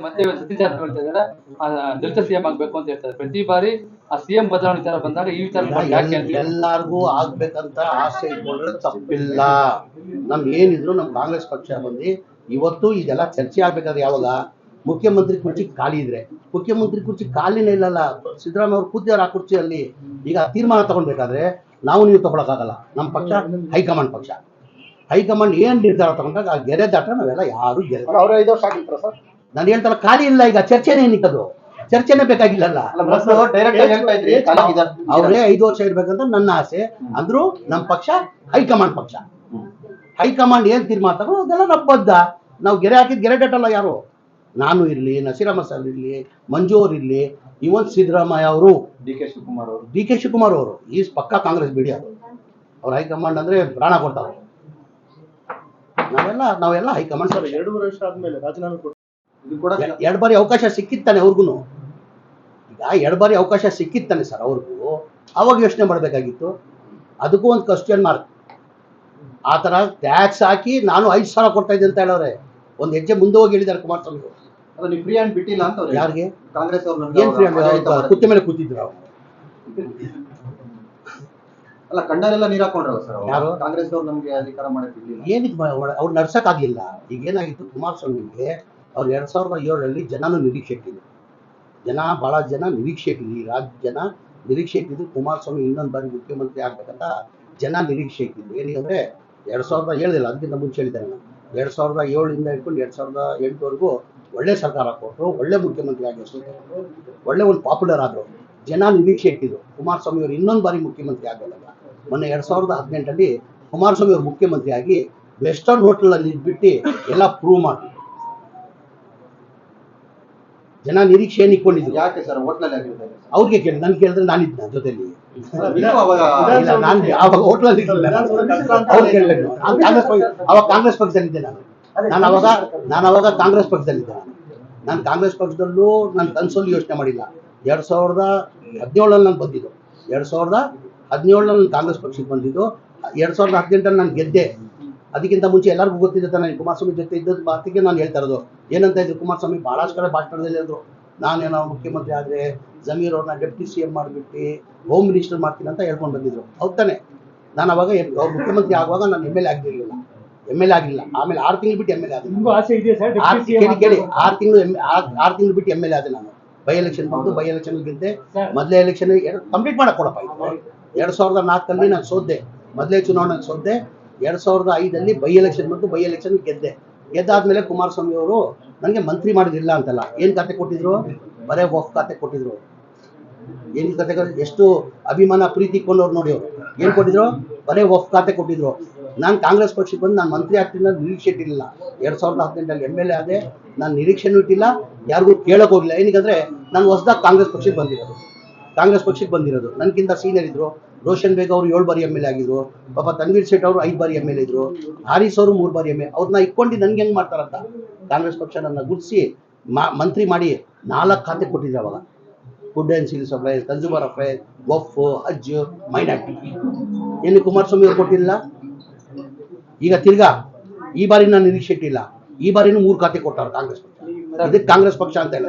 ಮತ್ತೆ ಇವತ್ತು ಸತೀಶ್ ಜಾರಕಿಹೊಳಿ ಹೇಳ್ತಾ ಇದ್ದಾರೆ ಆ, ದಲಿತ ಸಿಎಂ ಆಗ್ಬೇಕು ಅಂತ ಹೇಳ್ತಾರೆ. ಪ್ರತಿ ಬಾರಿ ಆ ಸಿಎಂ ಬದಲಾವಣೆ ವಿಚಾರ ಬಂದಾಗ ಈ ವಿಚಾರ ಬಗ್ಗೆ ಯಾಕೆ ಅಂತ ಎಲ್ಲಾರ್ಗೂ ಆಗ್ಬೇಕಂತ ಆಸೆ ಇಟ್ಕೊಂಡ್ರೆ ತಪ್ಪಿಲ್ಲ. ನಮ್ಗೆ ಏನಿದ್ರು ನಮ್ ಕಾಂಗ್ರೆಸ್ ಪಕ್ಷ ಬಂದು ಇವತ್ತು ಇದೆಲ್ಲ ಚರ್ಚೆ ಆಗ್ಬೇಕಾದ್ರೆ ಯಾವಾಗ? ಮುಖ್ಯಮಂತ್ರಿ ಕುರ್ಚಿ ಖಾಲಿ ಇದ್ರೆ. ಮುಖ್ಯಮಂತ್ರಿ ಕುರ್ಚಿ ಖಾಲಿನೇ ಇಲ್ಲಲ್ಲ. ಸಿದ್ದರಾಮಯ್ಯ ಅವ್ರು ಕೂತಿದ್ದಾರೆ ಆ ಕುರ್ಚಿಯಲ್ಲಿ. ಈಗ ತೀರ್ಮಾನ ತಗೊಳ್ಬೇಕಾದ್ರೆ ನಾವು ನೀವು ತಗೊಳಕ್ಕಾಗಲ್ಲ. ನಮ್ಮ ಪಕ್ಷ ಹೈಕಮಾಂಡ್ ಪಕ್ಷ. ಹೈಕಮಾಂಡ್ ಏನ್ ನಿರ್ಧಾರ ತಗೊಂಡಾಗ ಆ ಗೆರೆ ದಾಟ ನಾವೆಲ್ಲ ಯಾರು ಗೆರೆ ಅವ್ರು ಐದು ವರ್ಷ ಆಗಿರ್ತಾರ ಸರ್? ನಾನು ಹೇಳ್ತಾರ ಖಾಲಿ ಇಲ್ಲ ಈಗ ಚರ್ಚೆನೇ ಏನಿಕ್ಕದು ಚರ್ಚೆನೇ ಬೇಕಾಗಿಲ್ಲಲ್ಲ. ಅವರೇ ಐದು ವರ್ಷ ಇರ್ಬೇಕಂತ ನನ್ನ ಆಸೆ. ಅಂದ್ರು ನಮ್ಮ ಪಕ್ಷ ಹೈಕಮಾಂಡ್ ಪಕ್ಷ. ಹೈಕಮಾಂಡ್ ಏನ್ ತೀರ್ಮಾನ ತಗೋ ಅದೆಲ್ಲ ನಮ್ಮ ಬದ್ಧ. ನಾವು ಗೆರೆ ಹಾಕಿದ್ ಗೆರೆ ಕಟ್ಟಲ್ಲ ಯಾರು? ನಾನು ಇರ್ಲಿ ನಸೀರಮ್ಮ ಸರ್ ಇರ್ಲಿ ಮಂಜು ಅವ್ರು ಇರ್ಲಿ ಇವನ್ ಸಿದ್ದರಾಮಯ್ಯ ಅವರು. ಡಿ ಕೆ ಶಿವಕುಮಾರ್ ಅವರು. ಡಿ ಕೆ ಶಿವಕುಮಾರ್ ಅವರು. ಈಸ್ ಪಕ್ಕ ಕಾಂಗ್ರೆಸ್ ಬಿಡಿ ಅವರು ಅವ್ರ ಹೈಕಮಾಂಡ್ ಅಂದ್ರೆ ಪ್ರಾಣ ಕೊಡ್ತಾರೆ ನಾವೆಲ್ಲ ನಾವೆಲ್ಲ ಹೈಕಮಾಂಡ್ ಸರ್. ಎರಡೂವರೆ ವರ್ಷ ಆದ್ಮೇಲೆ ರಾಜೀನಾಮೆ ಎರಡು ಬಾರಿ ಅವಕಾಶ ಸಿಕ್ಕಿತ್ತಾನೆ ಅವ್ರಿಗೂ ಈಗ ಎರಡು ಬಾರಿ ಅವಕಾಶ ಸಿಕ್ಕಿತ್ತಾನೆ ಸರ್ ಅವ್ರಿಗೂ. ಅವಾಗ ಯೋಚನೆ ಮಾಡಬೇಕಾಗಿತ್ತು. ಅದಕ್ಕೂ ಒಂದು ಕ್ವಶನ್ ಮಾರ್ಕ್ ಆ ಥರ ಟ್ಯಾಕ್ಸ್ ಹಾಕಿ ನಾನು ಐದು ಸಾವಿರ ಕೊಡ್ತಾ ಇದ್ದೆ ಅಂತ ಹೇಳೋರೆ ಒಂದು ಹೆಜ್ಜೆ ಮುಂದೆ ಹೋಗಿ ಹೇಳಿದ್ದಾರೆ ಕುಮಾರಸ್ವಾಮಿ ನೀವು ಫ್ರೀ ಹ್ಯಾಂಡ್ ಬಿಟ್ಟಿಲ್ಲ ಅಂತ ಅವ್ರು ಯಾರಿಗೆ? ಕಾಂಗ್ರೆಸ್ ಏನು ಫ್ರೀ ಕುತ್ತೆ ಮೇಲೆ ಕೂತಿದ್ರು ಅವ್ರು. ಅಲ್ಲ ಕಂಡರೆಲ್ಲ ನೀರು ಹಾಕೊಂಡ್ರಲ್ಲ ಸರ್ ಯಾರು? ಕಾಂಗ್ರೆಸ್ ಅವ್ರು ನಮ್ಗೆ ಅಧಿಕಾರ ಮಾಡಿದ್ದಿಲ್ಲ ಏನಿದ್ ಏನಕ್ಕೆ ಅವ್ರು ನಡ್ಸಕ್ಕಾಗಲಿಲ್ಲ ಈಗ ಏನಾಗಿತ್ತು ಕುಮಾರಸ್ವಾಮಿಗೆ? ಅವ್ರು ಎರಡ್ ಸಾವಿರದ ಏಳರಲ್ಲಿ ಜನನು ನಿರೀಕ್ಷೆ ಇಟ್ಟಿದ್ರು ಜನ, ಬಹಳ ಜನ ನಿರೀಕ್ಷೆ ಇಟ್ಟಿದ್ರು ಈ ರಾಜ್ಯ ಜನ ನಿರೀಕ್ಷೆ ಇಟ್ಟಿದ್ರು ಕುಮಾರಸ್ವಾಮಿ ಇನ್ನೊಂದು ಬಾರಿ ಮುಖ್ಯಮಂತ್ರಿ ಆಗ್ಬೇಕಂತ ಜನ ನಿರೀಕ್ಷೆ ಇಟ್ಟಿದ್ರು ಅಂದ್ರೆ ಎರಡ್ ಸಾವಿರದ ಏಳಿಲ್ಲ, ಅದಕ್ಕಿಂತ ಮುಂಚೆ ಹೇಳಿದ್ದಾರೆ ನಾನು. ಎರಡ್ ಸಾವಿರದ ಏಳರಿಂದ ಇಟ್ಕೊಂಡು ಎರಡ್ ಸಾವಿರದ ಎಂಟುವರೆಗೂ ಒಳ್ಳೆ ಸರ್ಕಾರ ಕೊಟ್ಟರು, ಒಳ್ಳೆ ಮುಖ್ಯಮಂತ್ರಿ ಆಗಿ ಹೆಸರು ಒಳ್ಳೆ ಒಂದು ಪಾಪ್ಯುಲರ್ ಆದರು. ಜನ ನಿರೀಕ್ಷೆ ಇಟ್ಟಿದ್ರು ಕುಮಾರಸ್ವಾಮಿ ಅವರು ಇನ್ನೊಂದು ಬಾರಿ ಮುಖ್ಯಮಂತ್ರಿ ಆಗಬೇಕಲ್ಲ ಮೊನ್ನೆ ಎರಡ್ ಸಾವಿರದ ಹದಿನೆಂಟರಲ್ಲಿ ಕುಮಾರಸ್ವಾಮಿ ಅವರು ಮುಖ್ಯಮಂತ್ರಿ ಆಗಿ ವೆಸ್ಟರ್ನ್ ಹೋಟೆಲಲ್ಲಿ ಇದ್ಬಿಟ್ಟು ಎಲ್ಲ ಪ್ರೂವ್ ಮಾಡಿ ಜನ ನಿರೀಕ್ಷೆ ಏನ್ ಇಟ್ಕೊಂಡಿದ್ರು. ಯಾಕೆ ಸರ್ ಹೋಟ್ಲಲ್ಲಿ ಅವ್ರಿಗೆ ಕೇಳಿ ನನ್ ಕೇಳಿದ್ರೆ ನಾನಿದ್ದ ಜೊತೆಲಿ. ನಾನು ಅವಾಗ ಹೋಟ್ಲಲ್ಲಿ ಅವ್ರು ಕೇಳಬೇಕು. ನಾನು ಕಾಂಗ್ರೆಸ್ ಪಕ್ಷ ಅವಾಗ ಕಾಂಗ್ರೆಸ್ ಪಕ್ಷದಲ್ಲಿದ್ದೆ ನಾನು. ನಾನು ಅವಾಗ ನಾನು ಅವಾಗ ಕಾಂಗ್ರೆಸ್ ಪಕ್ಷದಲ್ಲಿದ್ದೆ ನಾನು. ನಾನು ಕಾಂಗ್ರೆಸ್ ಪಕ್ಷದಲ್ಲೂ ನಾನು ಕನ್ಸಲ್ಲಿ ಯೋಚನೆ ಮಾಡಿಲ್ಲ. ಎರಡ್ ಸಾವಿರದ ಹದಿನೇಳಲ್ಲಿ ನಾನು ಬಂದಿದ್ದು. ಎರಡ್ ಸಾವಿರದ ಹದಿನೇಳರಲ್ಲಿ ನಾನು ಕಾಂಗ್ರೆಸ್ ಪಕ್ಷಕ್ಕೆ ಬಂದಿದ್ದು. ಎರಡ್ ಸಾವಿರದ ಹದಿನೆಂಟರಲ್ಲಿ ನಾನು ಗೆದ್ದೆ. ಅದಕ್ಕಿಂತ ಮುಂಚೆ ಎಲ್ಲರಿಗೂ ಗೊತ್ತಿದೆ ತಾನೆ ಕುಮಾರಸ್ವಾಮಿ ಜೊತೆ ಇದ್ದದ್ದು ಮಾತಿಗೆ ನಾನು ಹೇಳ್ತಾ ಇರೋದು. ಏನಂತ ಇದ್ರು ಕುಮಾರಸ್ವಾಮಿ ಭಾಳಷ್ಟು ಕಡೆ ಭಾಷಣದಲ್ಲಿ ಹೇಳಿದ್ರು. ನಾನೇನೋ ಮುಖ್ಯಮಂತ್ರಿ ಆದರೆ ಜಮೀರ್ ಅವ್ರನ್ನ ಡೆಪ್ಟಿ ಸಿ ಎಂ ಮಾಡಿಬಿಟ್ಟು ಹೋಮ್ ಮಿನಿಸ್ಟರ್ ಮಾಡ್ತೀನಿ ಅಂತ ಹೇಳ್ಕೊಂಡು ಬಂದಿದ್ರು. ಹೌದ್ ತಾನೆ? ನಾನು ಅವಾಗ ಅವ್ರು ಮುಖ್ಯಮಂತ್ರಿ ಆಗುವಾಗ ನಾನು ಎಂ ಎಲ್ ಎ ಆಗಿರಲಿಲ್ಲ ಎಂ ಎಲ್ ಎ ಆಗಿಲ್ಲ ಆಮೇಲೆ ಆರು ತಿಂಗಳು ಬಿಟ್ಟು ಎಂ ಎಲ್ ಎ ಆಗಿದೆ ಕೇಳಿ ಕೇಳಿ. ಆರು ತಿಂಗಳು ಆರು ತಿಂಗಳು ಬಿಟ್ಟು ಎಂ ಎಲ್ ಎ ಆದೆ ನಾನು. ಬೈ ಎಲೆಕ್ಷನ್ ಬಂದು ಬೈ ಎಲೆಕ್ಷನ್ ಗೆದ್ದೆ. ಮೊದಲೇ ಎಲೆಕ್ಷನ್ ಕಂಪ್ಲೀಟ್ ಮಾಡಕ್ ಕೊಡಪ್ಪ ಇದು. ಎರಡ್ ಸಾವಿರದ ನಾಲ್ಕಲ್ಲಿ ನಾನು ಸೋದ್ದೆ. ಮೊದಲೇ ಚುನಾವಣೆ ಸೋದ್ದೆ. ಎರಡ್ ಸಾವಿರದ ಐದಲ್ಲಿ ಬೈ ಎಲೆಕ್ಷನ್ ಬಂತು ಬೈ ಎಲೆಕ್ಷನ್ ಗೆದ್ದೆ. ಗೆದ್ದಾದ್ಮೇಲೆ ಕುಮಾರಸ್ವಾಮಿ ಅವರು ನನಗೆ ಮಂತ್ರಿ ಮಾಡಿದಿಲ್ಲ ಅಂತಲ್ಲ. ಏನು ಖಾತೆ ಕೊಟ್ಟಿದ್ರು? ಬರೇ ವಫ್ ಖಾತೆ ಕೊಟ್ಟಿದ್ರು. ಏನ್ ಕತೆ? ಎಷ್ಟು ಅಭಿಮಾನ, ಪ್ರೀತಿ ಕೊಂಡವ್ರು ನೋಡಿ ಅವರು. ಏನ್ ಕೊಟ್ಟಿದ್ರು? ಬರೇ ವಫ್ ಖಾತೆ ಕೊಟ್ಟಿದ್ರು. ನಾನು ಕಾಂಗ್ರೆಸ್ ಪಕ್ಷಕ್ಕೆ ಬಂದು ನಾನು ಮಂತ್ರಿ ಆಗ್ತೀನಿ ನಿರೀಕ್ಷೆ ಇಟ್ಟಿರಲಿಲ್ಲ. ಎರಡ್ ಸಾವಿರದ ಹದಿನೆಂಟರಲ್ಲಿ ಎಂ ಎಲ್ ಎ ಆದೆ, ನಾನು ನಿರೀಕ್ಷೆನೂ ಇಟ್ಟಿಲ್ಲ, ಯಾರಿಗೂ ಕೇಳಕ್ ಹೋಗಿಲ್ಲ ಏನಕ್ಕಂದ್ರೆ ನಾನು ಹೊಸದಾಗಿ ಕಾಂಗ್ರೆಸ್ ಪಕ್ಷಕ್ಕೆ ಬಂದಿರೋದು. ಕಾಂಗ್ರೆಸ್ ಪಕ್ಷಕ್ಕೆ ಬಂದಿರೋದು. ನನಗಿಂತ ಸೀನಿಯರ್ ಇದ್ರು. ರೋಷನ್ ಬೇಗ್ ಅವರು ಏಳು ಬಾರಿ ಎಂ ಎಲ್ ಎ ಆಗಿದ್ರು, ಪಾಪ ತನ್ವೀರ್ ಸೇಠ್ ಅವರು ಐದು ಬಾರಿ ಎಂ ಎಲ್ ಎ ಇದ್ರು, ಹಾರಿಸ್ ಅವರು ಮೂರು ಬಾರಿ ಎಂ ಎ ಅವ್ರನ್ನ ಇಟ್ಕೊಂಡು ನನ್ಗೆ ಹೆಂಗ್ ಮಾಡ್ತಾರಂತ? ಕಾಂಗ್ರೆಸ್ ಪಕ್ಷ ನನ್ನ ಗುರ್ಸಿ ಮಂತ್ರಿ ಮಾಡಿ ನಾಲ್ಕು ಖಾತೆ ಕೊಟ್ಟಿದ್ರು ಅವಾಗ. Food and civil supplies consumer affair Waqf Haj minority ಏನು ಕುಮಾರಸ್ವಾಮಿ ಅವ್ರು ಕೊಟ್ಟಿಲ್ಲ ಈಗ ತಿರ್ಗಾ, ಈ ಬಾರಿ ನಾನು ನಿರೀಕ್ಷೆ ಇಟ್ಟಿಲ್ಲ ಈ ಬಾರಿನೂ ಮೂರು ಖಾತೆ ಕೊಟ್ಟಾರ ಕಾಂಗ್ರೆಸ್ ಪಕ್ಷ. ಇದಕ್ಕೆ ಕಾಂಗ್ರೆಸ್ ಪಕ್ಷ ಅಂತ ಹೇಳಿ